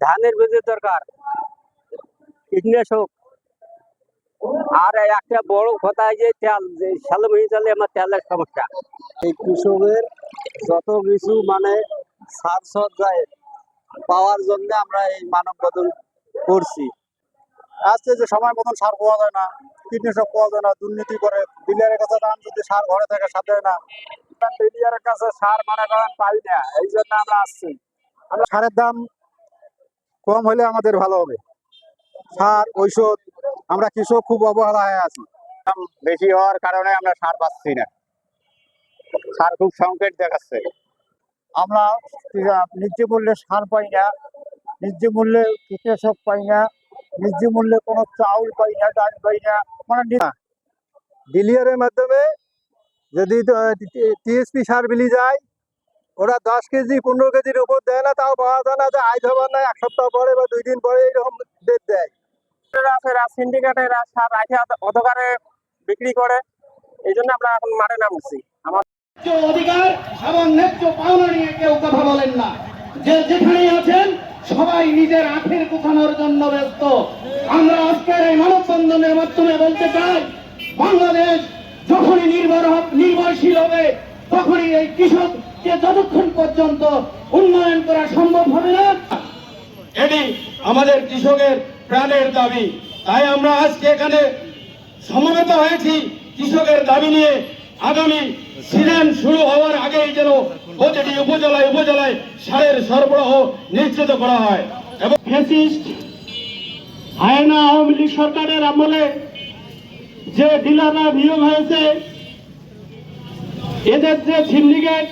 ধানের বীজের দরকার। কীটনাশক। আর একটা বড় কথা যে তেল হয়ে গেলে আমার তেলের সমস্যা। এই কৃষকের যত কিছু মানে সার সজ্জায় পাওয়ার জন্য আমরা এই মানব বদল করছি। আজকে যে সময় মতন সার পাওয়া যায় না, কীটনাশক পাওয়া যায় না, দুর্নীতি করে, ডিলারের কাছে দাম যদি সার ঘরে থাকে সাথে না। ডিলারের কাছে সার মারা করেন পাই না, এই জন্য আমরা আসছি। সারের দাম কম হলে আমাদের ভালো হবে। সার, ঔষধ, আমরা কৃষক খুব অবহেলায় আছি। বেশি হওয়ার কারণে আমরা সার পাচ্ছি না। সার খুব সংকট দেখাচ্ছে। আমরা ন্যায্য মূল্যে সার পাই না ন্যায্য মূল্যে কীটনাশক পাই না ন্যায্য মূল্যে কোনো চাউল পাই না, ডাল পাই না মানে ডিলিয়ারের মাধ্যমে যদি টিএসপি সার বিলি যায় ওরা দশ কেজি পনেরো কেজির উপর দেয় না তাও পাওয়া যায় না যে আজ হবার না এক সপ্তাহ পরে বা দুই দিন পরে এরকম ডেট দেয়। আছে সিন্ডিকেটের সার রাখে অধকারে বিক্রি করে। এই জন্য আমরা এখন মাঠে নামছি। আমার অধিকার এবং ন্যায্য পাওনা নিয়ে কেউ কথা বলেন না। যে যেখানেই আছেন সবাই নিজের আখের কুথানোর জন্য ব্যস্ত। আমরা আজকের এই মানববন্ধনের মাধ্যমে বলতে চাই বাংলাদেশ যখনই নির্ভর নির্ভরশীল হবে তখনই এই কৃষককে যতক্ষণ পর্যন্ত উন্নয়ন করা সম্ভব হবে না, এটি আমাদের কৃষকের প্রাণের দাবি। তাই আমরা আজকে এখানে সমবেত হয়েছি কৃষকের দাবি নিয়ে। আগামী সিজন শুরু হওয়ার আগেই যেন প্রতিটি উপজেলায় উপজেলায় সারের সরবরাহ নিশ্চিত করা হয়। এবং হায়না আওয়ামী লীগ সরকারের আমলে যে ডিলাররা নিয়োগ হয়েছে এদের যে সিন্ডিকেট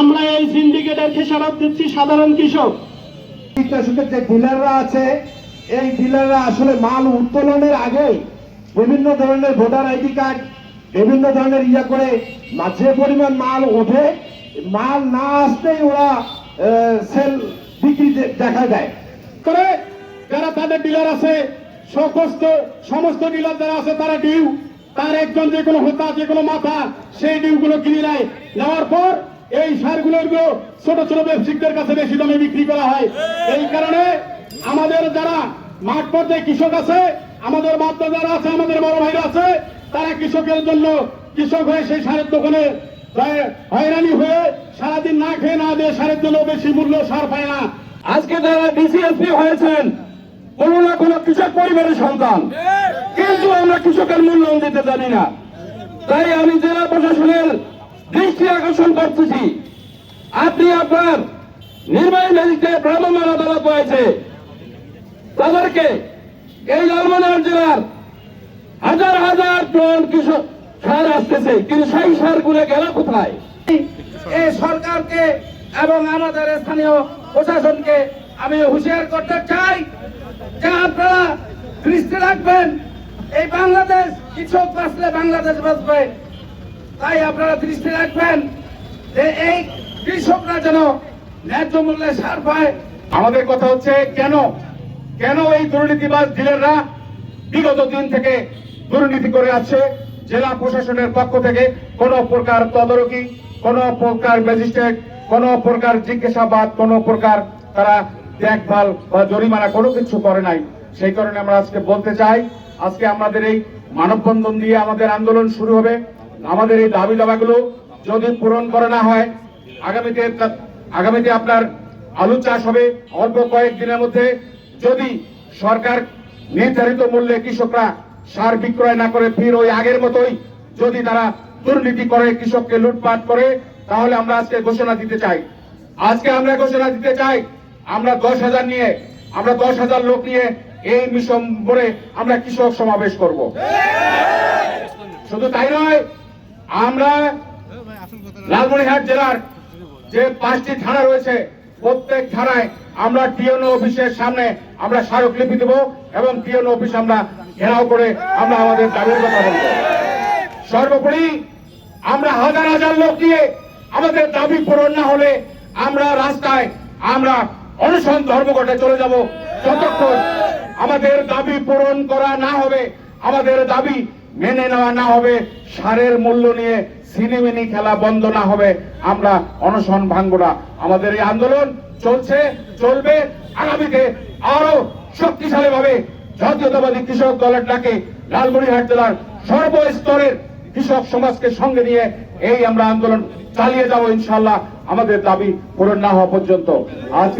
আমরা এই সিন্ডিকেটের খেসারত দিচ্ছি সাধারণ কৃষক। কীটনাশকের যে ডিলাররা আছে, এই ডিলাররা আসলে মাল উত্তোলনের আগে বিভিন্ন ধরনের ভোটার আইডি কার্ড, বিভিন্ন ধরনের ইয়ে করে যে পরিমাণ মাল ওঠে। মাল না আসতেই ওরা সেল বিক্রি দেখা দেয়। করে যারা তাদের ডিলার আছে, সমস্ত সমস্ত ডিলার যারা আছে, তারা ডিউ। তার একজন যে কোনো হোতা, যে কোনো মাথা, সেই ডিউগুলো কিনে নেয়। নেওয়ার পর এই সারগুলোরগুলো ছোট ছোট ব্যবসায়িকদের কাছে বেশি দামে বিক্রি করা হয়। এই কারণে আমাদের যারা মাঠ পর্যায়ে কৃষক আছে, আমাদের বাদ্য যারা আছে, আমাদের বড় ভাইরা আছে, তারা কৃষকের জন্য কৃষক হয়ে সেই সারের দোকানে হয়রানি হয়ে সারাদিন না খেয়ে না দিয়ে সারের জন্য বেশি মূল্য সার পায় না। আজকে যারা ডিসিএসপি হয়েছেন কোনো না কোনো কৃষক পরিবারের সন্তান। কিন্তু আমরা কৃষকের মূল্যায়ন দিতে জানি না। তাই আমি জেলা প্রশাসনের দৃষ্টি আকর্ষণ করতেছি। আপনি আপনার নির্বাহী ম্যাজিস্ট্রেট ভ্রাম্যমাণ আদালত রয়েছে তাদেরকে এই লালমনিরহাট জেলার হাজার হাজার টন কৃষক সার আসতেছে। কিন্তু সেই সারগুলো গেল কোথায়? এই সরকারকে এবং আমাদের স্থানীয় প্রশাসনকে আমি হুঁশিয়ার করতে চাই যে আপনারা দৃষ্টি রাখবেন, এই বাংলাদেশ কৃষক বাঁচলে বাংলাদেশ বাঁচবে। তাই আপনারা দৃষ্টি রাখবেন যে এই কৃষকরা যেন ন্যায্য মূল্যে সার পায়। আমাদের কথা হচ্ছে, কেন? কেন এই দুর্নীতিবাজ ডিলাররা বিগত দিন থেকে দুর্নীতি করে আছে জেলা প্রশাসনের পক্ষ থেকে কোন প্রকার তদারকি, কোন প্রকার ম্যাজিস্ট্রেট, কোন প্রকার জিজ্ঞাসাবাদ, কোন প্রকার তারা দেখভাল বা জরিমানা কোনো কিছু করে নাই। সেই কারণে আমরা আজকে বলতে চাই, আজকে আমাদের এই মানববন্ধন দিয়ে আমাদের আন্দোলন শুরু হবে। আমাদের এই দাবি দাবাগুলো যদি পূরণ করা না হয়, আগামীতে আগামীতে আপনার আলু চাষ হবে অল্প কয়েক দিনের মধ্যে। যদি সরকার নির্ধারিত মূল্যে কৃষকরা সার বিক্রয় না করে, ফির ওই আগের মতোই যদি তারা দুর্নীতি করে, কৃষককে লুটপাট করে, তাহলে আমরা আজকে ঘোষণা দিতে চাই। আজকে আমরা ঘোষণা দিতে চাই আমরা দশ হাজার নিয়ে, আমরা দশ হাজার লোক নিয়ে এই মিশন মিশম্বরে আমরা কৃষক সমাবেশ করব। শুধু তাই নয়, আমরা লালমনিরহাট জেলার যে পাঁচটি থানা রয়েছে, প্রত্যেক থানায় আমরা টিএনও অফিসের সামনে আমরা স্মারকলিপি দেব এবং টিএনও অফিস আমরা ঘেরাও করে আমরা আমাদের দাবির কথা বলব। সর্বোপরি আমরা হাজার হাজার লোক দিয়ে আমাদের দাবি পূরণ না হলে আমরা রাস্তায় আমরা অনশন ধর্মঘটে চলে যাব। যতক্ষণ আমাদের দাবি পূরণ করা না হবে, আমাদের দাবি মেনে নেওয়া না হবে, সারের মূল্য নিয়ে সিনেমিনি খেলা বন্ধ না হবে, আমরা অনশন ভাঙবো না। আমাদের এই আন্দোলন চলছে, চলবে। আগামীতে আরও শক্তিশালী ভাবে জাতীয়তাবাদী কৃষক দলের ডাকে লালমনিরহাট জেলার সর্বস্তরের কৃষক সমাজকে সঙ্গে নিয়ে এই আমরা আন্দোলন চালিয়ে যাব ইনশাল্লাহ আমাদের দাবি পূরণ না হওয়া পর্যন্ত। আজকে